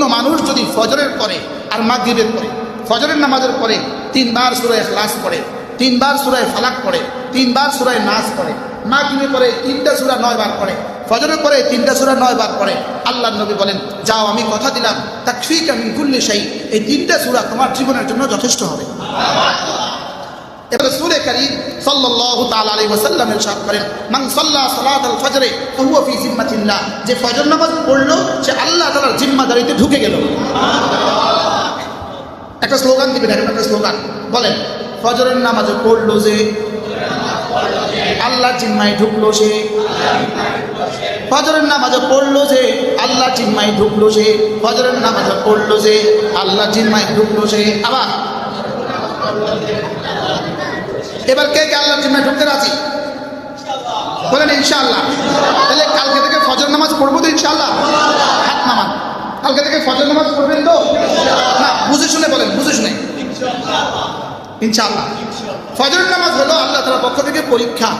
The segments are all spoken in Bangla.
কোনো মানুষ যদি ফজরের পরে আর মাগরিবের পরে, ফজরের নামাজের পরে তিনবার সুরায় ক্লাস পড়ে, তিনবার সুরায় ফালাক পড়ে, তিনবার সুরায় নাচ পড়ে, মাগরিবের পরে তিনটা সুরা নয় বার পড়ে, ফজরের পরে তিনটা সুরা নয় বার পড়ে আল্লাহ নবী বলেন, যাও, আমি কথা দিলাম তা তাকফিক আমি কুল্লি সেই এই তিনটা সুরা তোমার জীবনের জন্য যথেষ্ট হবে। এবারে সূরা কারীম সাল্লাল্লাহু তাআলা আলাইহি ওয়াসাল্লাম ইরশাদ করেন, মান সাল্লা সালাতাল ফজরে ফাহুয়া ফি জিম্মাতিল্লাহ যে ফজর নামাজ পড়ল, সে আল্লাহ তাআলার জিম্মাদারিতে ঢুকে গেল। একটা স্লোগান দিবেন এখন একটা স্লোগান। বলেন, ফজরের নামাজে পড়ল যে আল্লাহ জিম্মায় ঢুকলো সে। ফজরের নামাজে পড়ল যে আল্লাহ জিম্মায় ঢুকলো সে। ফজরের নামাজে পড়ল যে আল্লাহ জিম্মায় ঢুকলো সে। আবার এবার কে কে আল্লাহর জিম্মায় ঢুকতে রাজি? বলেন, ইনশাআল্লাহ। তাহলে কালকে থেকে ফজর নামাজ পড়ব তো, ইনশাআল্লাহ? হাত নামান। কালকে থেকে ফজর নামাজ পড়বেন তো? না, বুঝে শুনে বলেন, বুঝে শুনে। ইনশাআল্লাহ। ফজর নামাজ হলো আল্লাহ তালার পক্ষ থেকে পরীক্ষা।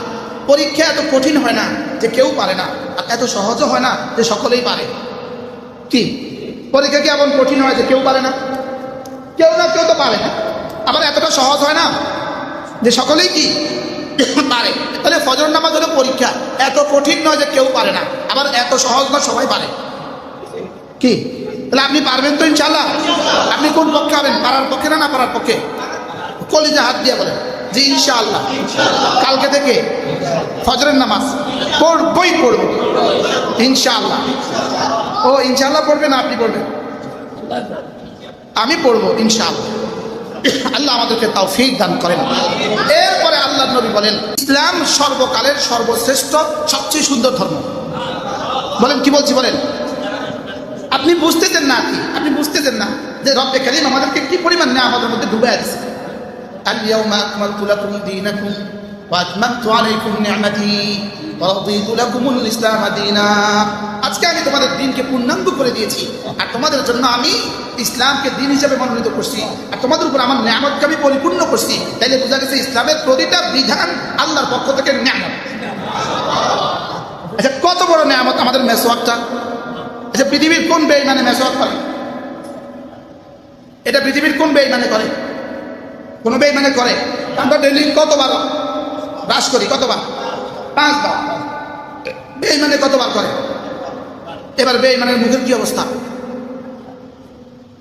পরীক্ষা এত কঠিন হয় না যে কেউ পারে না, আর এত সহজও হয় না যে সকলেই পারে। কি? পরীক্ষা কি এমন কঠিন হয় যে কেউ পারে না? কেউ না, কেউ তো পারে না। আবার এতটা সহজ হয় না? যে সকলেই কি পারে? তাহলে ফজর নামাজ হলো পরীক্ষা। এত কঠিন নয় যে কেউ পারে না। আবার এত সহজ না সবাই পারে। কি? তাহলে আপনি পারবেন তো ইনশাল্লাহ আপনি কোন পক্ষে হবেন পাড়ার পক্ষে না না পাড়ার পক্ষে? কলিজা হাত দিয়ে বলেন। যে ইনশাআল্লাহ। কালকে থেকে ফজরের নামাজ পড়বই পড়ব। ইনশাআল্লাহ। ও, ইনশাআল্লাহ পড়বেন, আপনি পড়বেন। আমি পড়ব, ইনশাআল্লাহ। আল্লাহ আমাদেরকে তাও ফিক দান করেন এরপরে আল্লাহ নবী বলেন ইসলাম সর্বকালের সর্বশ্রেষ্ঠ সবচেয়ে সুন্দর ধর্ম বলেন কি বলছি বলেন আপনি বুঝতেছেন না কি আপনি বুঝতেছেন না যে রব্বে কারিম আমাদেরকে কি পরিমাণ নেই আমাদের মধ্যে ডুবে আছে اليوم أكملت لكم دينكم وأتممت عليكم نعمتي ورضيت لكم الإسلام دينا আজকে আমি তোমাদের দিনকে পূর্ণাঙ্গ করে দিয়েছি। আর তোমাদের জন্য আমি ইসলামকে দিন হিসেবে মনোনীত করছি। আর তোমাদের উপর আমার নিয়ামতকে আমি পরিপূর্ণ করছি। তাইলে বোঝা গেছে ইসলামের প্রতিটা বিধান আল্লাহর পক্ষ থেকে নিয়ামত। আচ্ছা কত বড় নিয়ামত আমাদের মেসোয়াকটা? আচ্ছা পৃথিবীর কোন বেইমানে মেসোয়াক করে? এটা পৃথিবীর কোন বেইমানে করে? কোন কোনো বেইমানে করে? আমরা ডেলি কতবার ব্রাশ করি? কতবার? পাঁচবার। বেইমানে কতবার করে? এবার বেইমানের মুখের কি অবস্থা?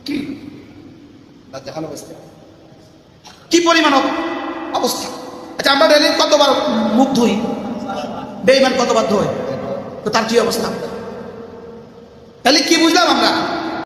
কি? দেখানো অবস্থা কি পরিমাণ অব- অবস্থা? আচ্ছা আমরা ডেলি কতবার মুখ ধুই? বেইমান কতবার ধোয়? তো তার কি অবস্থা? তাহলে কি বুঝলাম আমরা?